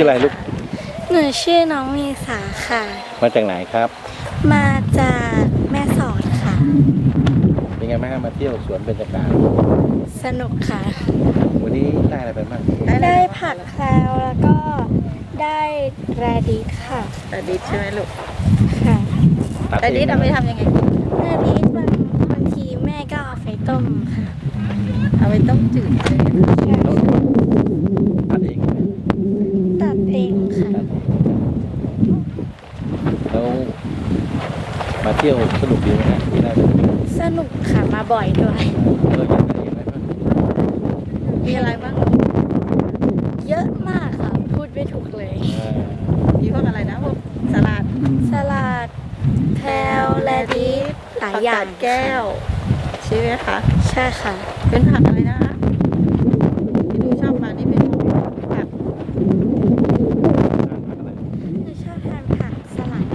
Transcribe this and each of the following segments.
ชื่ออะไรลูก หนูชื่อน้องเมษาค่ะ มาจากไหนครับ มาจากแม่สอดค่ะ เป็นไงบ้างครับมาเที่ยวสวนเบญจกาฬสนุกค่ะ วันนี้ได้อะไรไปบ้างได้ผักแคลแล้วก็ได้แรดิสค่ะอดิษใช่ไหมลูก ค่ะตัดอดิษงเอาไปทำยังไง แรดิสบางบางทีแม่ก็เอาไปต้มค่ะ เอาไปต้มจืดเลยแล้วตัดเองไหม ตัดเองค่ะ แล้วมาเที่ยวสนุกดีไหมฮะที่ได้ไปเที่ยวสนุกค่ะมาบ่อยด้วย เอออยากได้อะไรบ้างมีอะไรบ้างเยอะมากค่ะ พูดไม่ถูกเลยอ่ามีพวกอะไรนะพวกสลัดสลัดแคลแรดิสหลายอย่างผักกดแก้ว ใช่ไหมคะ ใช่ค่ะ เป็นผักอะไรนะคะที่ดูชอบมานี่เป็นพวกผัก หนูชอบทานผักสลัด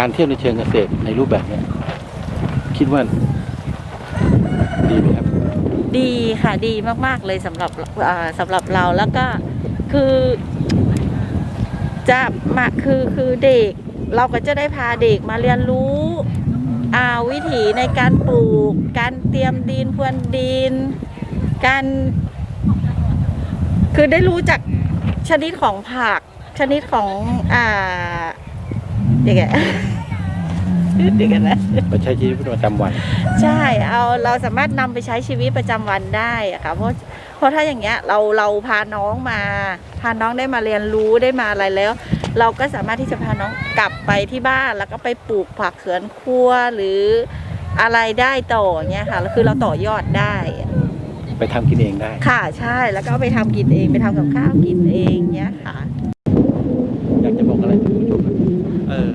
การเที่ยวในเชิงเกษตรในรูปแบบเนี้ยคิดว่าดีไหมครับ ดีค่ะดีมาก ๆ เลยสำหรับอ่าสำหรับเราแล้วก็คือ จะมาคือคือเด็ก เราก็จะได้พาเด็กมาเรียนรู้อ่าวิถีในการปลูก การเตรียมดินพรวนดิน การ คือได้รู้จักชนิดของผัก ชนิดของอ่า เด็กอะเด็กอะนะมาใช้ชีวิตประจำวัน ใช่เอาเราสามารถนำไปใช้ชีวิตประจำวันได้อะค่ะเพราะเพราะถ้าอย่างเงี้ยเราเราพาน้องมา พาน้องได้มาเรียนรู้ได้มาอะไรแล้ว เราก็สามารถที่จะพาน้องกลับไปที่บ้านแล้วก็ไปปลูกผักสวนครัวหรืออะไรได้ต่อเงี้ยค่ะแล้วคือเราต่อยอดได้ ไปทำกินเองได้ ค่ะใช่แล้วก็เอาไปทำกินเองไปทำกับข้าวกินเองเนี้ยค่ะ อยากจะบอกอะไรถึงผู้ชมครับ เออ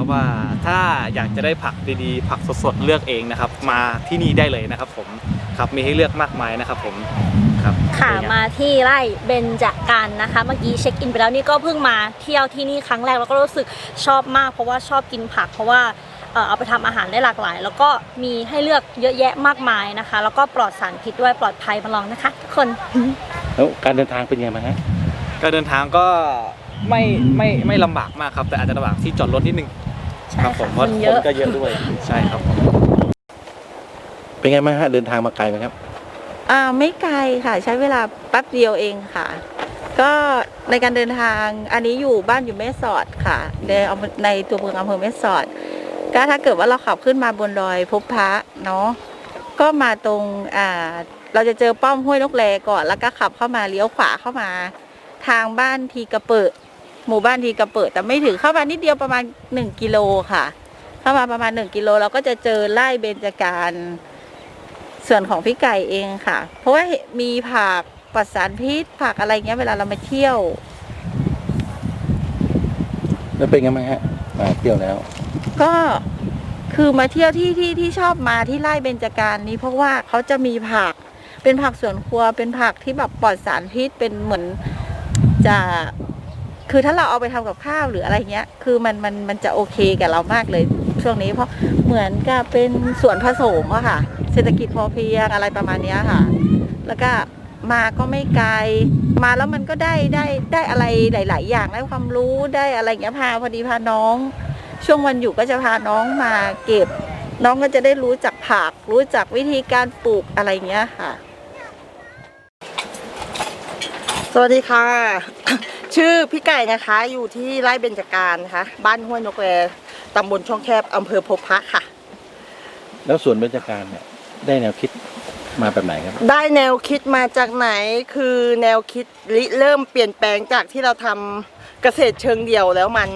อยากจะบอกครับว่าถ้าอยากจะได้ผักดีๆ ผักสดๆเลือกเองนะครับ มาที่นี่ได้เลยนะครับ ผมครับมีให้เลือกมากมายนะครับ ผมครับค่ะเป็นไงมาที่ไร่เบญจกันนะคะ เมื่อกี้เช็คอินไปแล้วนี่ก็เพิ่งมาเที่ยวที่นี่ครั้งแรกแล้วก็รู้สึกชอบมาก เพราะว่าชอบกินผัก เพราะว่าเอ่อเอาไปทำอาหารได้หลากหลาย แล้วก็มีให้เลือกเยอะแยะมากมายนะคะ แล้วก็ปลอดสารพิษด้วยปลอดภัยมาลองนะคะทุกคนแล้วการเดินทางเป็นไงบ้างฮะการเดินทางก็ไม่ไม่ไม่ลำบากมากครับ แต่อาจจะลำบากที่จอดรถนิดนึง ใช่ครับผมค่ะเพราะคนคเยนอะก็เยอะด้วยใช่ครับผมเป็นไงบ้างฮะเดินทางมาไกลไหมครับ อ่าไม่ไกลค่ะ ใช้เวลาแป๊บเดียวเองค่ะ ก็ในการเดินทางอันนี้อยู่บ้านอยู่แม่สอดค่ะในอำเภอในตัวเมืองอำเภอแม่สอด ก็ถ้าเกิดว่าเราขับขึ้นมาบนดอยพบพระเนาะก็มาตรงอ่าเราจะเจอป้อมห้วยนกแลก่อน แล้วก็ขับเข้ามาเลี้ยวขวาเข้ามา ทางบ้านทีกระเปิด หมู่บ้านทีกระเปิด แต่ไม่ถึงเข้ามานิดเดียวประมาณหนึ่งกิโลค่ะ เข้ามาประมาณหนึ่งกิโลเราก็จะเจอไร่เบญจการส่วนของพี่ไก่เองค่ะ เพราะว่ามีผักปลอดสารพิษผักอะไรเงี้ยเวลาเรามาเที่ยว แล้วเป็นไงบ้างฮะมาเที่ยวแล้ว ก็คือมาเที่ยวที่ที่ที่ชอบมาที่ไร่เบญจการนี้ เพราะว่าเขาจะมีผักเป็นผักสวนครัวเป็นผักที่แบบปลอดสารพิษเป็นเหมือนจะ คือถ้าเราเอาไปทำกับข้าวหรืออะไรเงี้ย คือมันมันมันจะโอเคกับเรามากเลยช่วงนี้ เพราะเหมือนกับเป็นส่วนผสมอะค่ะ เศรษฐกิจพอเพียงอะไรประมาณนี้ค่ะ แล้วก็มาก็ไม่ไกล มาแล้วมันก็ได้ได้ได้อะไรหลาย ๆ อย่างได้ความรู้ได้อะไรเงี้ยพาพอดีพาน้อง ช่วงวันอยู่ก็จะพาน้องมาเก็บ น้องก็จะได้รู้จักผัก รู้จักวิธีการปลูกอะไรเงี้ยค่ะ สวัสดีค่ะ ชื่อพี่ไก่นะคะอยู่ที่ไร่เบญจการนะคะบ้านห้วยนกแรตำบลช่องแคบอำเภอพบพระค่ะ แล้วสวนเบญจการเนี่ยได้แนวคิดมาแบบไหนครับ ได้แนวคิดมาจากไหนคือแนวคิดริเริ่มเปลี่ยนแปลงจากที่เราทำเกษตรเชิงเดี่ยวแล้วมัน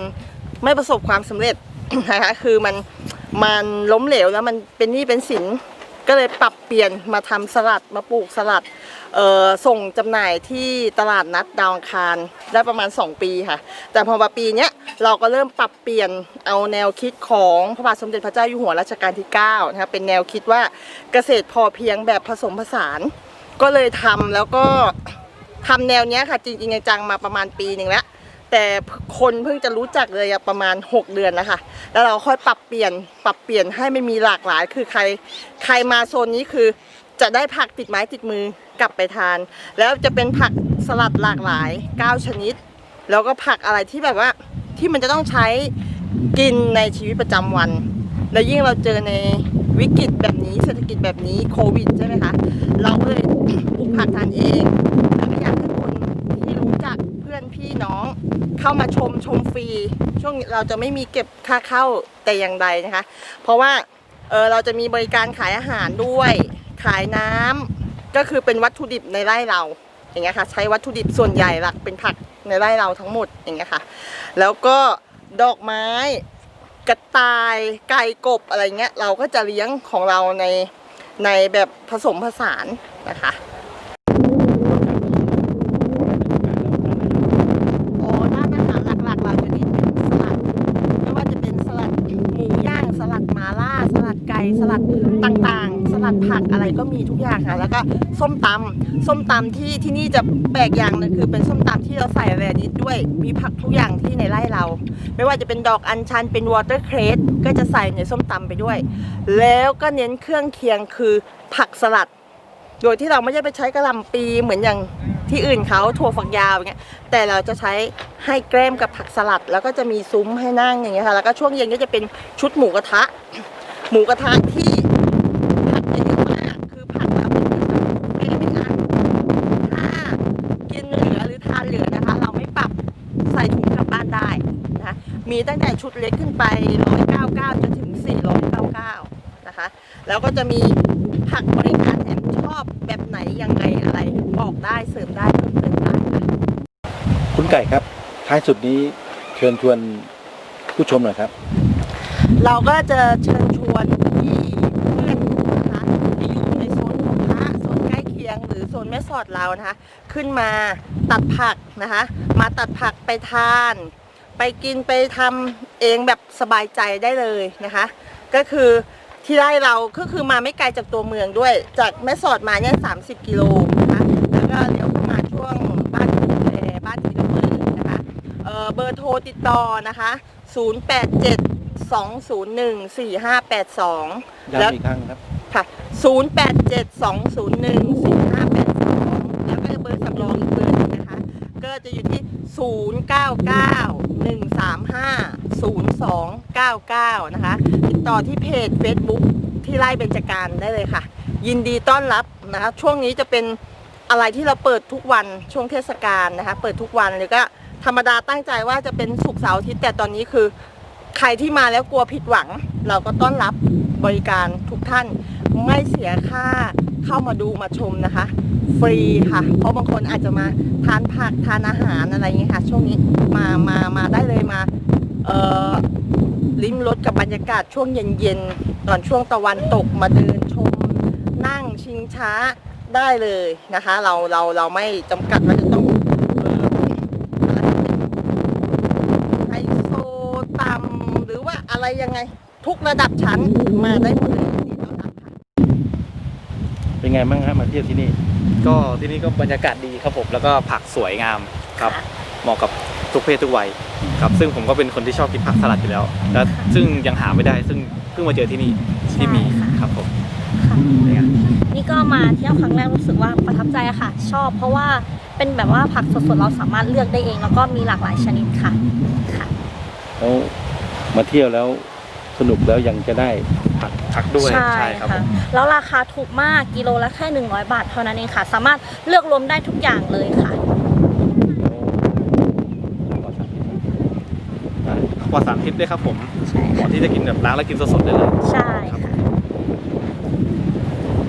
ไม่ประสบความสำเร็จนะคะคือมันมันล้มเหลวแล้วมันเป็นหนี้เป็นสินก็เลยปรับเปลี่ยนมาทำสลัดมาปลูกสลัดเอ่อ ส่งจำหน่ายที่ตลาดนัดดาวังคารได้ประมาณ 2 ปีค่ะ แต่พอมาปีนี้เราก็เริ่มปรับเปลี่ยนเอาแนวคิดของพระบาทสมเด็จพระเจ้าอยู่หัวรัชกาลที่9นะคะเป็นแนวคิดว่าเกษตรพอเพียงแบบผสมผสาน ก็เลยทำแล้วก็ทำแนวนี้ค่ะจริงๆจังมาประมาณปีหนึ่งแล้วแต่คนเพิ่งจะรู้จักเลยประมาณ 6 เดือนนะคะ แล้วเราค่อยปรับเปลี่ยนปรับเปลี่ยนให้ไมันมีหลากหลาย คือใครใครมาโซนนี้คือ จะได้ผักติดไม้ติดมือกลับไปทาน แล้วจะเป็นผักสลัดหลากหลาย 9 ชนิด แล้วก็ผักอะไรที่แบบว่าที่มันจะต้องใช้กินในชีวิตประจำวัน แล้วยิ่งเราเจอในวิกฤตแบบนี้เศรษฐกิจแบบนี้โควิดใช่ไหมคะ เราก็เลยปลูกผักทานเองแล้วก็อยากให้คนที่รู้จักเพื่อนพี่น้องเข้ามาชมชมฟรี ช่วงเราจะไม่มีเก็บค่าเข้าแต่อย่างใดนะคะ เพราะว่าเออเราจะมีบริการขายอาหารด้วย ขายน้ำก็คือเป็นวัตถุดิบในไร่เราอย่างเงี้ยค่ะ ใช้วัตถุดิบส่วนใหญ่หลักเป็นผักในไร่เราทั้งหมดอย่างเงี้ยค่ะ แล้วก็ดอกไม้กระต่ายไก่กบอะไรเงี้ยเราก็จะเลี้ยงของเราในในแบบผสมผสานนะคะ โอ้ด้านอาหารหลักๆ เราจะเน้นเป็นสลัด ไม่ว่าจะเป็นสลัดหมูย่าง สลัดมาล่า สลัดไก่สลัดต่างๆ สลัดผักอะไรก็มีทุกอย่างค่ะ แล้วก็ส้มตำส้มตำที่ที่นี่จะแปลกอย่างนึงคือเป็นส้มตำที่เราใส่แรดิสด้วยมีผักทุกอย่างที่ในไร่เรา ไม่ว่าจะเป็นดอกอัญชันเป็นวอเตอร์เครสก็จะใส่ในส้มตำไปด้วย แล้วก็เน้นเครื่องเคียงคือผักสลัด โดยที่เราไม่ได้ไปใช้กระลำปีเหมือนอย่างที่อื่นเขาถั่วฝักยาวอย่างเงี้ยแต่เราจะใช้ให้แกล้มกับผักสลัด แล้วก็จะมีซุ้มให้นั่งอย่างเงี้ยค่ะแล้วก็ช่วงเย็นก็จะเป็นชุดหมูกระทะ หมูกระทะที่ผักเยอะมากคือผักเราเป็นไม่ได้เป็นอันถ้ากินเหลือหรือทานเหลือนะคะ เราไม่ปรับใส่ถุงกลับบ้านได้นะะมีตั้งแต่ชุดเล็กขึ้นไป199จนถึง499นะคะ แล้วก็จะมีผักบริการแถมชอบแบบไหนยังไงอะไรบอกได้เสริมได้เพิ่มเติมได้ค่ะคุณไก่ครับท้ายสุดนี้เชิญชวนผู้ชมหน่อยครับ เราก็จะเชิญชวนที่เพื่อนนะคะที่อยู่ในโซนของพระโซนใกล้เคียง หรือโซนแม่สอดเรานะคะ ขึ้นมาตัดผักนะคะ มาตัดผักไปทาน ไปกินไปทำเองแบบสบายใจได้เลยนะคะ ก็คือที่ไร่เราก็คือมาไม่ไกลจากตัวเมืองด้วย จากแม่สอดมาเนี่ย30กิโลนะคะแล้วก็เลี้ยวเข้ามาช่วงบ้านคุณแบ้านทีละมือนะคะเเบอร์โทรติดต่อนะคะ 087 201 4582 แล้วย้ำอีกครั้งครับ ค่ะ 087 201 4582 แล้วก็เบอร์สำรองอีกเบอร์หนึงนะคะ ก็จะอยู่ที่ 099 135 0299 นะคะ ติดต่อที่เพจ Facebook ที่ไล่เบญจการได้เลยค่ะ ยินดีต้อนรับนะคะ ช่วงนี้จะเป็นอะไรที่เราเปิดทุกวันช่วงเทศกาลนะคะ เปิดทุกวันหรือก็ธรรมดาตั้งใจว่าจะเป็นศุกร์เสาร์อาทิตย์แต่ตอนนี้คือ ใครที่มาแล้วกลัวผิดหวัง เราก็ต้อนรับบริการทุกท่านไม่เสียค่าเข้ามาดูมาชมนะคะ ฟรีค่ะ เพราะบางคนอาจจะมาทานผักทานอาหารอะไรอย่างเงี้ยค่ะ ช่วงนี้มามามาได้เลยมาเอ่อลิ้มรสกับบรรยากาศช่วงเย็นๆตอนช่วงตะวันตกมาเดินชม นั่งชิงช้าได้เลยนะคะ เราเราเราไม่จำกัดว่าจะต้องเอ่ออะไรไฮโซต่ำหรื อว่าอะไรยังไง ทุกระดับชั้นมาได้หมดเลยยินดีต้อนรับค่ะเป็นไงบ้างฮะมาเที่ยวที่นี่ ก็ที่นี่ก็บรรยากาศดีครับผมแล้วก็ผักสวยงามครับ เหมาะกับทุกเพศทุกวัยครับ ซึ่งผมก็เป็นคนที่ชอบกินผักสลัดอยู่แล้ว แล้วซึ่งยังหาไม่ได้ซึ่งเพิ่งมาเจอที่นี่ที่มีใช่ค่ะครับผมค่ะเนี่ยนี่ก็มาเที่ยวครั้งแรกรู้สึกว่าประทับใจอะค่ะ ชอบเพราะว่าเป็นแบบว่าผักสดๆเราสามารถเลือกได้เอง แล้วก็มีหลากหลายชนิดค่ะค่ะแล้ว มาเที่ยวแล้วสนุกแล้วยังจะได้ผักผักด้วยใช่ครับผค่ะมแล้วราคาถูกมากกิโลละแค่ 100 บาทเท่านั้นเองค่ะ สามารถเลือกรวมได้ทุกอย่างเลยค่ะปลอดสารพิษด้วยครับผมใช่เหมาะค่ะที่จะกินแบบล้างแล้วกินสดๆได้เลย ใช่ค่ะ